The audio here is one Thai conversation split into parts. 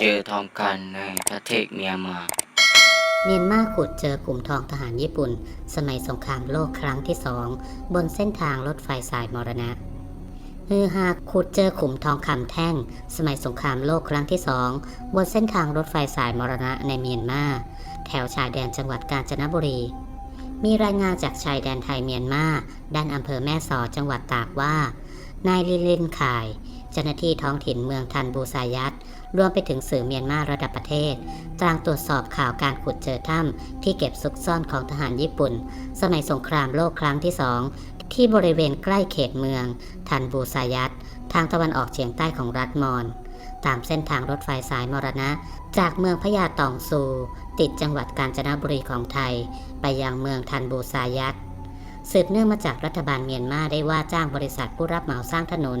เจอทองกันในประเทศเมียนมา เมียนมาขุดเจอกลุ่มทองทหารญี่ปุ่น สมัยสงครามโลกครั้งที่สองบนเส้นทางรถไฟสายมรณะฮือฮาขุดเจอขุมทองคำแท่ง สมัยสงครามโลกครั้งที่สองบนเส้นทางรถไฟสายมรณะในเมียนมา แถวชายแดนจังหวัดกาญจนบุรี มีรายงานจากชายแดนไทยเมียนมา ด้านอำเภอแม่สอดจังหวัดตากว่า นายลิลินข่าย จ้าหน้าที่ท้องถิ่นเมืองทันบูซายัตรวมไปถึงสื่อเมียนมาระดับประเทศต่างตรวจสอบข่าวการขุดเจอถ้ำที่เก็บซุกซ่อนของทหารญี่ปุ่น สมัยสงครามโลกครั้งที่สองที่บริเวณใกล้เขตเมือง ทันบูซายัตทางตะวันออกเฉียงใต้ของรัฐมอญตามเส้นทางรถไฟสายมรณะ จากเมืองพญาตองซู ติดจังหวัดกาญจนบุรีของไทย ไปยังเมืองทันบูซายัต สืบเนื่องมาจากรัฐบาลเมียนมาได้ว่าจ้างบริษัทผู้รับเหมาสร้างถนน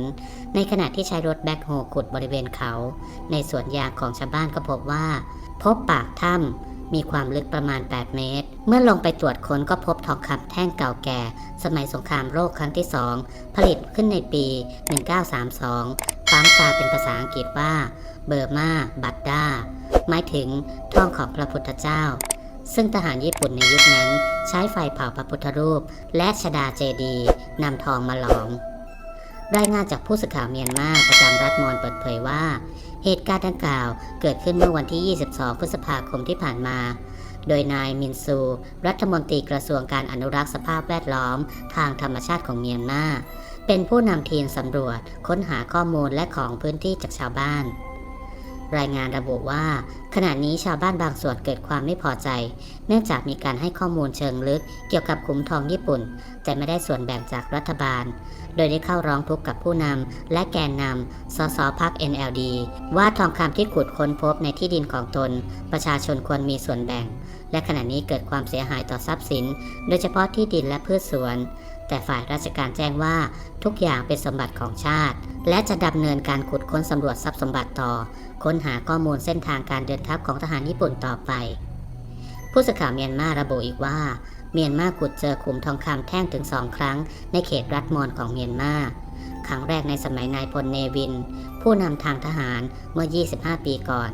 ในขณะที่ใช้รถแบ็คโฮขุดบริเวณเขา ในสวนยางของชาวบ้านก็พบว่า พบปากถ้ำมีความลึกประมาณ 8 เมตร เมื่อลงไปตรวจค้นก็พบทองคำแท่งเก่าแก่ สมัยสงครามโลกครั้งที่สองผลิตขึ้นในปี 1932ตั้งตาเป็นภาษาอังกฤษว่าเบอร์มาบัตดาหมายถึงทองของพระพุทธเจ้า ซึ่งทหารญี่ปุ่นในยุคนั้นใช้ไฟเผาพระพุทธรูป และชดาเจดีนำทองมาหลอมรายงานจากผู้สื่อข่าวเมียนมาประจำรัฐมอนเปิดเผยว่า เหตุการณ์ดังกล่าวเกิดขึ้นเมื่อวันที่ 22 พฤษภาคมที่ผ่านมา โดยนายมินซู รัฐมนตรีกระทรวงการอนุรักษ์สภาพแวดล้อม ทางธรรมชาติของเมียนมา เป็นผู้นำทีมสำรวจค้นหาข้อมูลและของพื้นที่จากชาวบ้าน รายงานระบุว่า ขณะนี้ชาวบ้านบางส่วนเกิดความไม่พอใจ เนื่องจากมีการให้ข้อมูลเชิงลึกเกี่ยวกับขุมทองญี่ปุ่น แต่ไม่ได้ส่วนแบ่งจากรัฐบาล โดยได้เข้าร้องทุกข์กับผู้นำและแกนนำสสพัก NLD ว่าทองคำที่ขุดค้นพบในที่ดินของตน ประชาชนควรมีส่วนแบ่ง และขณะนี้เกิดความเสียหายต่อทรัพย์สิน โดยเฉพาะที่ดินและพืชสวน แต่ฝ่ายราชการแจ้งว่าทุกอย่างเป็นสมบัติของชาติ และจะดำเนินการขุดค้นสำรวจทรัพย์สมบัติต่อ ค้นหาข้อมูลเส้นทางการเดินทัพของทหารญี่ปุ่นต่อไป ผู้สื่อข่าวเมียนมาระบุอีกว่า เมียนมาขุดเจอขุมทองคำแท่งถึงสองครั้ง ในเขตรัฐมอนของเมียนมาครั้งแรกในสมัยนายพลเนวิน ผู้นำทางทหารเมื่อ 25 ปีก่อน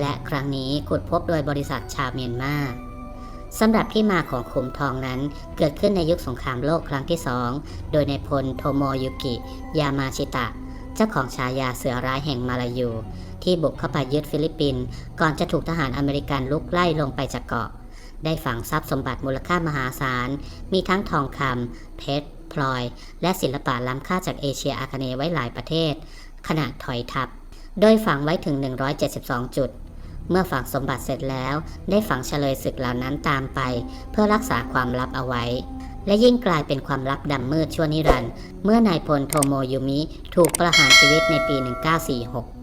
และครั้งนี้ขุดพบโดยบริษัทชาวเมียนมา สำหรับที่มาของขุมทองนั้นเกิดขึ้นในยุคสงครามโลกครั้งที่สอง โดยในพลโทโมยุกิ ยามาชิตะ เจ้าของฉายาเสือร้ายแห่งมาลายู ที่บุกเข้าไปยึดฟิลิปปินส์ก่อนจะถูกทหารอเมริกันลุกไล่ลงไปจากเกาะ ได้ฝังทรัพย์สมบัติมูลค่ามหาศาล มีทั้งทองคำเพชรพลอย และศิลปะล้ำค่าจากเอเชียอาคเนย์ไว้หลายประเทศ ขณะถอยทัพ โดยฝังไว้ถึง 172 จุด เมื่อฝังสมบัติเสร็จแล้ว ได้ฝังเฉลยศึกเหล่านั้นตามไป เพื่อรักษาความลับเอาไว้ และยิ่งกลายเป็นความลับดำมืดชั่วนิรันด์เมื่อนายพลโทโมยุมิ ถูกประหารชีวิตในปี 1946